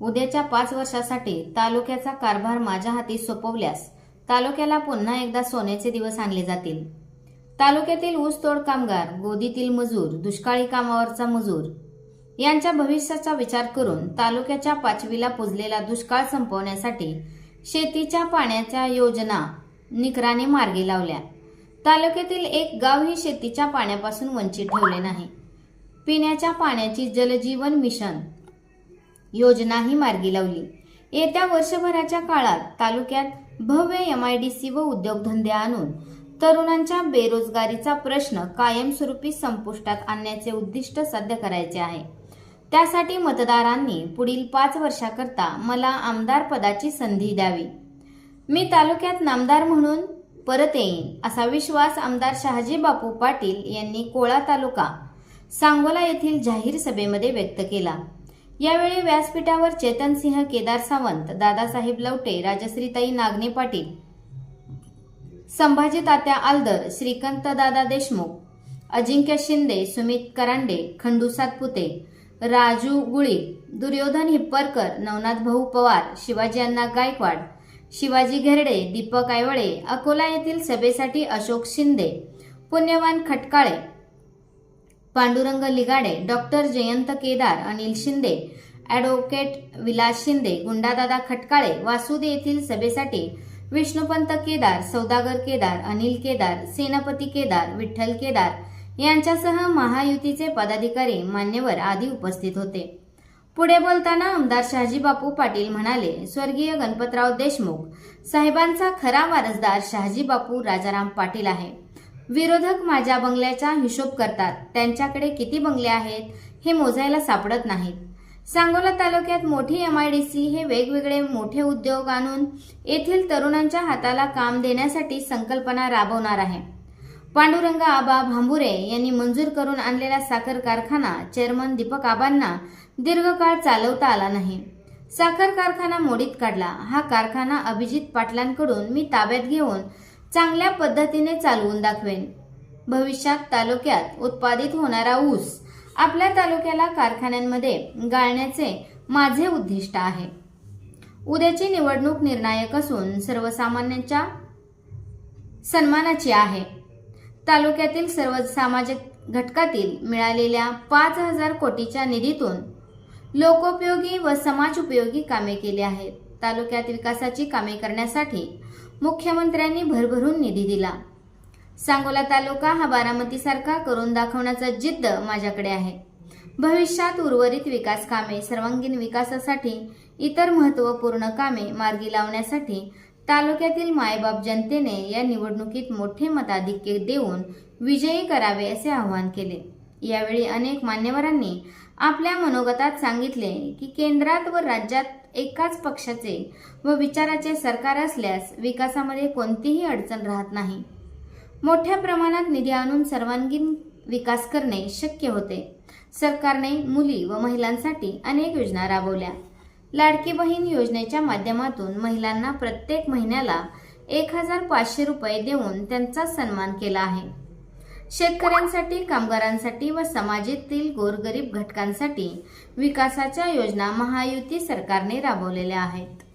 उद्याच्या पाच वर्षासाठी तालुक्याचा कारभार माझ्या हाती सोपवल्यास तालुक्याला पुन्हा एकदा सोन्याचे दिवस आणले जातील. तालुक्यातील ऊसतोड कामगार गोदीतील मजूर दुष्काळी कामावरचा मजूर यांच्या भविष्याचा विचार करून तालुक्याच्या पाचवीला पुजलेला दुष्काळ संपवण्यासाठी शेतीच्या पाण्याच्या योजना निकराने मार्गी लावल्या. तालुक्यातील एक गावही शेतीच्या पाण्यापासून वंचित ठेवले नाही. पिण्याच्या पाण्याची जलजीवन मिशन योजनाही मार्गी लावली. येत्या वर्षभराच्या काळात तालुक्यात भव्य एम आय डी सी व उद्योगधंदे आणून तरुणांच्या बेरोजगारीचा प्रश्न कायमस्वरूपी संपुष्टात आणण्याचे उद्दिष्ट साध्य करायचे आहे. त्यासाठी मतदारांनी पुढील पाच वर्षाकरता मला आमदार पदाची संधी द्यावी. मी तालुक्यात नामदार म्हणून परत येईन असा विश्वास आमदार शहाजी बापू पाटील यांनी कोळा तालुका सांगोला येथील जाहीर सभेमध्ये व्यक्त केला. यावेळी व्यासपीठावर चेतनसिंह केदार सावंत दादासाहेब लवटे राजश्रीताई नागने पाटील संभाजी तात्या आलदर श्रीकांत दादा देशमुख अजिंक्य शिंदे सुमित करांडे खंडू सातपुते राजू गुळी दुर्योधन हिप्परकर नवनाथ भाऊ पवार शिवाजी अण्णा गायकवाड शिवाजी घेरडे दीपक आयवळे अकोला येथील सभेसाठी अशोक शिंदे पुण्यवान खटकाळे पांडुरंग लिगाडे डॉक्टर जयंत केदार अनिल शिंदे ॲडव्होकेट विलास शिंदे गुंडादादा खटकाळे वासुदे येथील सभेसाठी विष्णुपंत केदार सौदागर केदार अनिल केदार सेनापती केदार विठ्ठल केदार यांच्यासह महायुतीचे पदाधिकारी मान्यवर आदी उपस्थित होते. पुढे बोलताना आमदार शहाजी बापू पाटील म्हणाले स्वर्गीय गणपतराव देशमुख साहेबांचा खरा वारसदार शहाजी बापू राजाराम पाटील आहे. विरोधक माझ्या बंगल्याचा हिशोब करतात. त्यांच्याकडे किती बंगले आहेत हे मोजायला सापडत नाहीत. सांगोला तालुक्यात मोठी एम आय डी सी हे वेगवेगळे मोठे उद्योग आणून येथील तरुणांच्या हाताला काम देण्यासाठी संकल्पना राबवणार आहे. पांडुरंग आबा भांबुरे यांनी मंजूर करून आणलेला साखर कारखाना चेअरमन दीपक आबांना दीर्घकाळ चालवता आला नाही. साखर कारखाना मोडीत काढला. हा कारखाना अभिजित पाटलांकडून मी ताब्यात घेऊन चांगल्या पद्धतीने चालवून दाखवेन. भविष्यात तालुक्यात उत्पादित होणारा ऊस आपल्या तालुक्याला कारखान्यांमध्ये गाळण्याचे माझे उद्दिष्ट आहे. उद्याची निवडणूक निर्णायक असून सर्वसामान्यांच्या सन्मानाची आहे. तालुक्यातील सर्व सामाजिक घटकातील मिळालेल्या पाच हजार कोटीच्या निधीतून लोकोपयोगी व समाज उपयोगी कामे केली आहेत. तालुक्यात विकासाची कामे करण्यासाठी मुख्यमंत्र्यांनी भरभरून निधी दिला. सांगोला तालुका हा बारामतीसारखा करून दाखवण्याचा जिद्द माझ्याकडे आहे. भविष्यात उर्वरित विकास कामे सर्वांगीण विकासासाठी इतर महत्त्वपूर्ण कामे मार्गी लावण्यासाठी तालुक्यातील मायबाप जनतेने या निवडणुकीत मोठे मताधिक्य देऊन विजयी करावे असे आवाहन केले. यावेळी अनेक मान्यवरांनी आपल्या मनोगतात सांगितले की केंद्रात व राज्यात एकाच पक्षाचे व विचाराचे सरकार असल्यास विकासामध्ये कोणतीही अडचण राहत नाही. मोठ्या प्रमाणात निधी आणून सर्वांगीण विकास करणे शक्य होते. सरकारने मुली व महिलांसाठी अनेक योजना राबवल्या. लाडकी बहीण योजनेच्या माध्यमातून महिलांना प्रत्येक महिन्याला एक हजार पाचशे रुपये देऊन त्यांचा सन्मान केला आहे. शेतकऱ्यांसाठी कामगारांसाठी व समाजातील गोरगरीब घटकांसाठी विकासाच्या योजना महायुती सरकारने राबवलेल्या आहेत.